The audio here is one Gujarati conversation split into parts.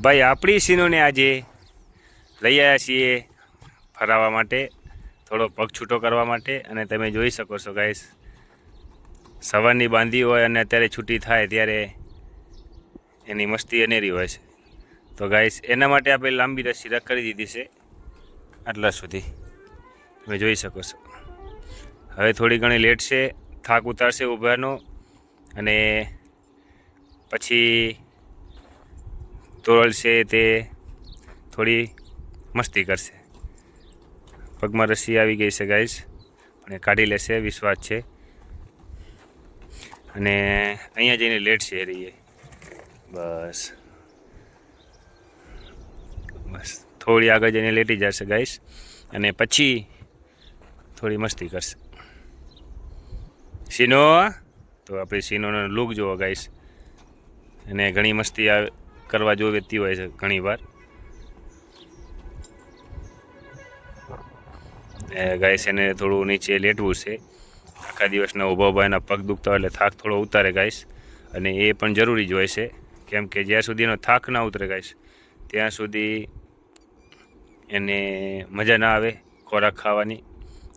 ભાઈ, આપણી સીનોને આજે લઈ આવ્યા છીએ ફરાવવા માટે, થોડો પગ છૂટો કરવા માટે, અને તમે જોઈ શકો છો ગાઈસ સવારની બાંધી હોય અને અત્યારે છૂટી થાય ત્યારે એની મસ્તી અનેરી હોય છે. તો ગાઈસ એના માટે આપણે લાંબી રસી કરી દીધી છે, આટલા સુધી. તમે જોઈ શકો છો. હવે થોડી ઘણી લેટ છે, થાક ઉતારશે ઊભાનો અને પછી તોરલ છે તે થોડી મસ્તી કરશે. પગમાં રસી આવી ગઈ છે ગાઈસ એ કાઢી લેશે, વિશ્વાસ છે. અને અહીંયા જઈને લેટ છે રહીએ બસ. બસ. થોડી આગળ જઈને લેટી જશે ગાઈસ અને પછી થોડી મસ્તી કરશે. સીનો તો આપણે સીનોનો લુક જોવો ગાઈસ અને ઘણી મસ્તી આવે કરવા જોઈતી હોય છે ઘણી વાર. ગાઈસ, એને થોડું નીચે લેટવું છે. આખા દિવસના ઊભા ઊભા એના પગ દુખતા હોય એટલે થાક થોડો ઉતારે ગાઈશ અને એ પણ જરૂરી જ હોય છે. કેમ કે જ્યાં સુધી એનો થાક ના ઉતરે ગાઈશ ત્યાં સુધી એને મજા ના આવે ખોરાક ખાવાની.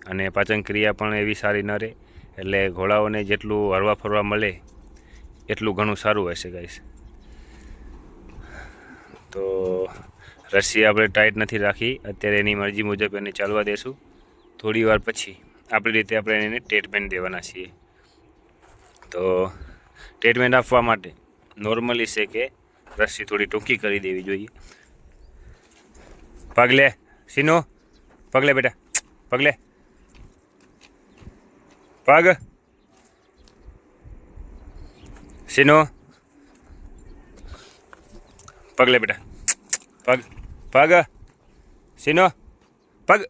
અને પાચન ક્રિયા પણ એવી સારી ન રહે. એટલે ઘોડાઓને જેટલું હરવા ફરવા મળે, એટલું ઘણું સારું હોય છે ગાઈસ. તો રસી આપણે ટાઈટ નથી રાખી. અત્યારે એની મરજી મુજબ એને ચાલવા દેશું. થોડી વાર પછી આપણી રીતે આપણે એને ટ્રીટમેન્ટ દેવાના છીએ. તો ટ્રીટમેન્ટ આપવા માટે નોર્મલી છે કે રસી થોડી ટૂંકી કરી દેવી જોઈએ. પગલે, સીનો, પગલે બેટા, પગલે. પગ. સીનો પગ લે બેટા. પગ પગ. સીનો પગ.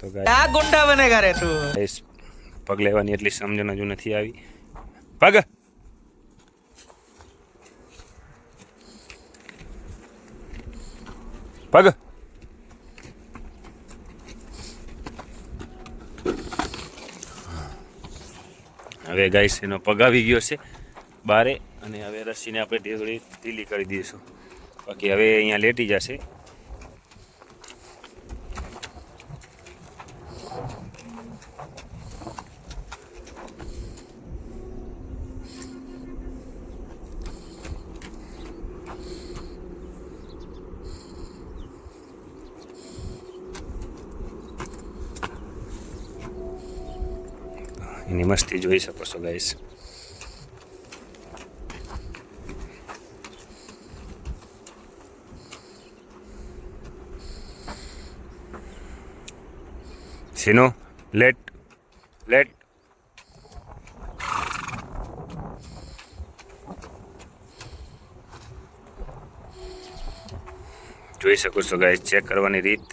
તો આ ગુંડા બનેગા રે તું પગ લેવાની એટલી સમજણ હજુ નથી આવી. પગ. પગ. હવે ગાઈસ એનો પગ આવી ગયો છે. બારે અને હવે રસીને આપણે થોડી ઢીલી કરી દઈશું. બાકી હવે અહીંયા લેટી જશે. એની મસ્તી જોઈ શકો છો ગાઈસ સીનો, લેટ લેટ. જોઈ શકો છો ગાય ચેક કરવાની રીત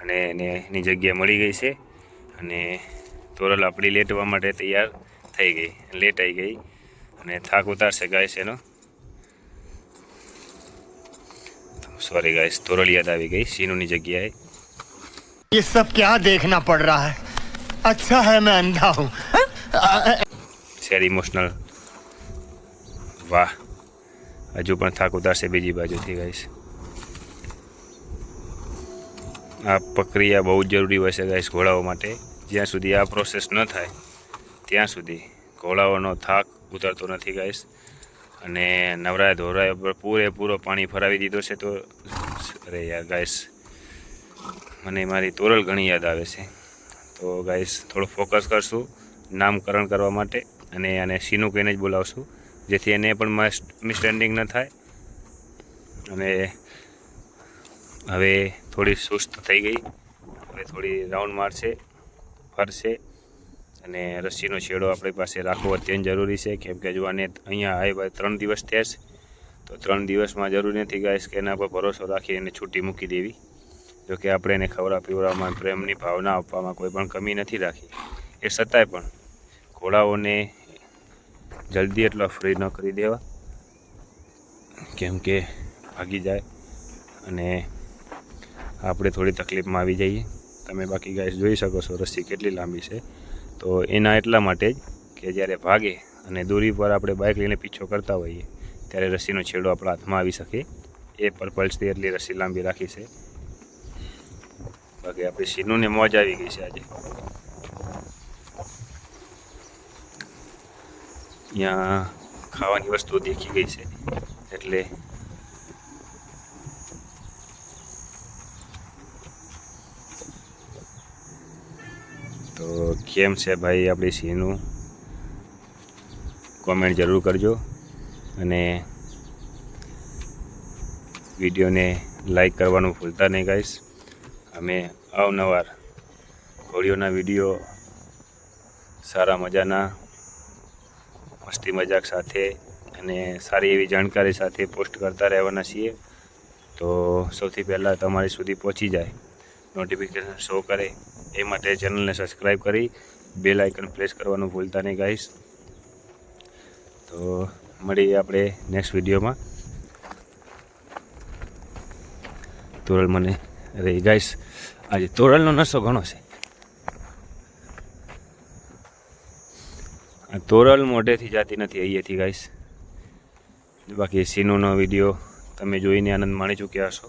અને એને એની જગ્યા મળી ગઈ છે અને તોરલ આપણી લેટવા માટે તૈયાર થઈ ગઈ, લેટ આવી ગઈ અને થાક ઉતારશે ગાય એનો. સોરી ગાય તોરલ યાદ આવી ગઈ, સીનુની જગ્યાએ. ये सब क्या देखना पड़ रहा है अच्छा है मैं अंधा हूँ શેર ઇમોશનલ વાહ હજુ પણ થાક ઉતારશે બીજી બાજુથી ગાઈસ આ પ્રક્રિયા બહુ જ જરૂરી હોય છે ગાઈસ ઘોડાઓ માટે જ્યાં સુધી આ પ્રોસેસ ન થાય ત્યાં સુધી ઘોડાઓનો થાક ઉતરતો નથી ગાઈસ અને નવરાય ધોરાય પર પૂરેપૂરો પાણી ફરાવી દીધો છે તો અરે યાર ગાઈસ મને મારી તોરલ ઘણી યાદ આવે છે. તો ગાઈસ થોડું ફોકસ કરશું, નામકરણ કરવા માટે અને આને સીનું કહીને જ બોલાવશું, જેથી એને પણ મિસસ્ટેન્ડિંગ ન થાય. અને હવે થોડી સુસ્ત થઈ ગઈ. હવે થોડી રાઉન્ડ મારશે, ફરશે અને રસીનો છેડો આપણી પાસે રાખવો અત્યંત જરૂરી છે. કેમ કે જો આને અહીંયા આવ્યા ત્રણ દિવસ થયા છે, તો ત્રણ દિવસમાં જરૂરી નથી ગાઈશ કે એના પર ભરોસો રાખી એને છૂટી મૂકી દેવી. જો કે આપણે એને ખવડા પીવડાવવામાં પ્રેમની ભાવના આપવામાં કોઈ પણ કમી નથી રાખી. એ છતાંય પણ ઘોડાઓને જલ્દી એટલો ફ્રી ન કરી દેવા. કેમ કે ભાગી જાય અને આપણે થોડી તકલીફમાં આવી જઈએ. તમે બાકી ગાય જોઈ શકો છો રસ્સી કેટલી લાંબી છે. તો એના એટલા માટે જ કે જ્યારે ભાગે અને દૂરી પર આપણે બાઇક લઈને પીછો કરતા હોઈએ, ત્યારે રસ્સીનો છેડો આપણા હાથમાં આવી શકે. એ પર્પલ્સથી એટલી રસી લાંબી રાખી છે. બાકી આપણી સીનુને મોજ આવી ગઈ છે આજે અહીંયા ખાવાની વસ્તુ દેખી ગઈ છે એટલે તો કેમ છે ભાઈ આપણી સીનું કોમેન્ટ જરૂર કરજો. અને વિડીયોને લાઈક કરવાનું ભૂલતા નહીં ગાઈશ અમે અવનવાર ઘોડીઓના વીડિયો, સારા મજાના, મસ્તી મજાક સાથે અને સારી એવી જાણકારી સાથે પોસ્ટ કરતા રહેવાના છીએ. તો સૌથી પહેલાં તમારી સુધી પહોંચી જાય. નોટિફિકેશન શો કરે. એ માટે ચેનલને સબસ્ક્રાઈબ કરી બેલ આઇકન પ્રેસ કરવાનું ભૂલતા નહીં ગાઈશ તો મળીએ આપણે નેક્સ્ટ વિડીયોમાં તુરલ મને અરે ગાઈસ આજે તોરલનો નશો ઘણો છે આ તોરલ મોઢેથી જાતી નથી અહીંયાથી ગાઈસ બાકી સીનોનો વીડિયો તમે જોઈને આનંદ માણી ચૂક્યા હશો